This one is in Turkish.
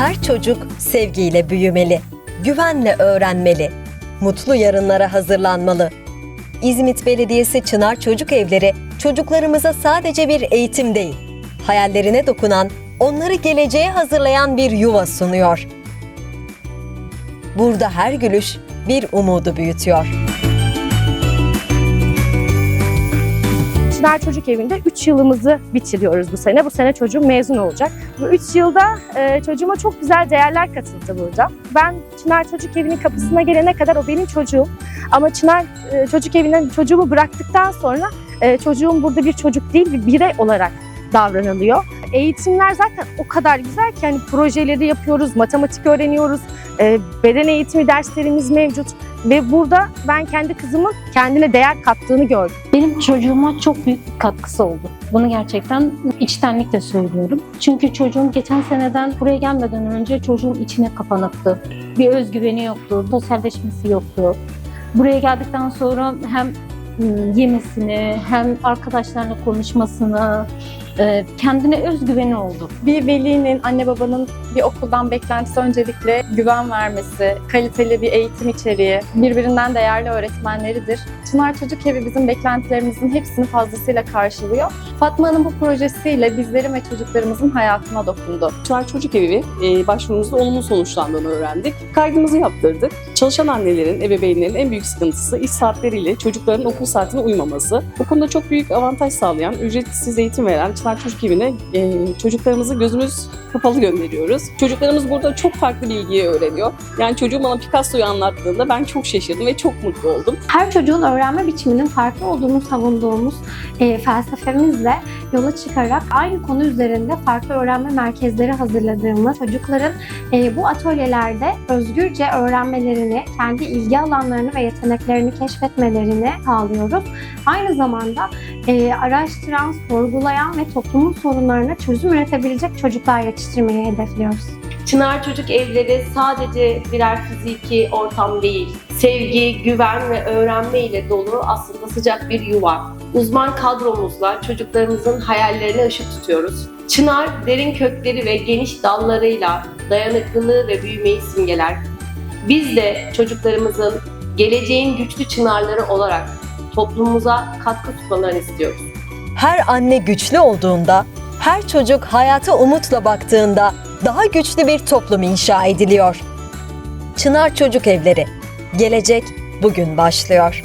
Her çocuk sevgiyle büyümeli, güvenle öğrenmeli, mutlu yarınlara hazırlanmalı. İzmit Belediyesi Çınar Çocuk Evleri çocuklarımıza sadece bir eğitim değil, hayallerine dokunan, onları geleceğe hazırlayan bir yuva sunuyor. Burada her gülüş bir umudu büyütüyor. Çınar Çocuk Evi'nde 3 yılımızı bitiriyoruz bu sene. Bu sene çocuğum mezun olacak. Bu 3 yılda e, çocuğuma çok güzel değerler katıldı burada. Ben Çınar Çocuk Evi'nin kapısına gelene kadar o benim çocuğum. Ama Çınar e, Çocuk Evi'nden çocuğumu bıraktıktan sonra e, çocuğum burada bir çocuk değil bir birey olarak davranılıyor. Eğitimler zaten o kadar güzel ki hani projeleri yapıyoruz, matematik öğreniyoruz, e, beden eğitimi derslerimiz mevcut. Ve burada ben kendi kızımın kendine değer kattığını gördüm. Benim çocuğuma çok büyük bir katkısı oldu. Bunu gerçekten içtenlikle söylüyorum. Çünkü çocuğum geçen seneden buraya gelmeden önce çocuğum içine kapanıktı. Bir özgüveni yoktu, sosyalleşmesi yoktu. Buraya geldikten sonra hem ım, yemesini hem arkadaşlarla konuşmasını, e, kendine özgüveni oldu. Bir velinin, anne babanın bir okuldan beklentisi öncelikle güven vermesi, kaliteli bir eğitim içeriği, birbirinden değerli öğretmenleridir. Çınar Çocuk Evi bizim beklentilerimizin hepsini fazlasıyla karşılıyor. Fatma Hanım bu projesiyle bizlerin ve çocuklarımızın hayatına dokundu. Çınar Çocuk Evi e, başvurumuzda olumlu sonuçlandığını öğrendik. Kaydımızı yaptırdık. Çalışan annelerin, ebeveynlerin en büyük sıkıntısı iş saatleriyle çocukların okul saatine uymaması. Bu konuda çok büyük avantaj sağlayan, ücretsiz eğitim veren Çınar Çocuk Evi'ne e, çocuklarımızı gözümüz kapalı gönderiyoruz. Çocuklarımız burada çok farklı bilgiyi öğreniyor. Yani çocuğum bana Picasso'yu anlattığında ben çok şaşırdım ve çok mutlu oldum. her çocuğun öğrenme biçiminin farklı olduğunu savunduğumuz e, felsefemizle yola çıkarak aynı konu üzerinde farklı öğrenme merkezleri hazırladığımız çocukların e, bu atölyelerde özgürce öğrenmelerini, kendi ilgi alanlarını ve yeteneklerini keşfetmelerini sağlıyoruz. Aynı zamanda e, araştıran, sorgulayan ve toplumun sorunlarına çözüm üretebilecek çocuklar yetiştirmeyi hedefliyoruz. Çınar Çocuk Evleri sadece birer fiziki ortam değil. Sevgi, güven ve öğrenme ile dolu aslında sıcak bir yuva. Uzman kadromuzla çocuklarımızın hayallerine ışık tutuyoruz. Çınar derin kökleri ve geniş dallarıyla dayanıklılığı ve büyümeyi simgeler. Biz de çocuklarımızın geleceğin güçlü çınarları olarak toplumumuza katkı tutmalarını istiyoruz. Her anne güçlü olduğunda, her çocuk hayata umutla baktığında daha güçlü bir toplum inşa ediliyor. Çınar Çocuk Evleri. Gelecek bugün başlıyor.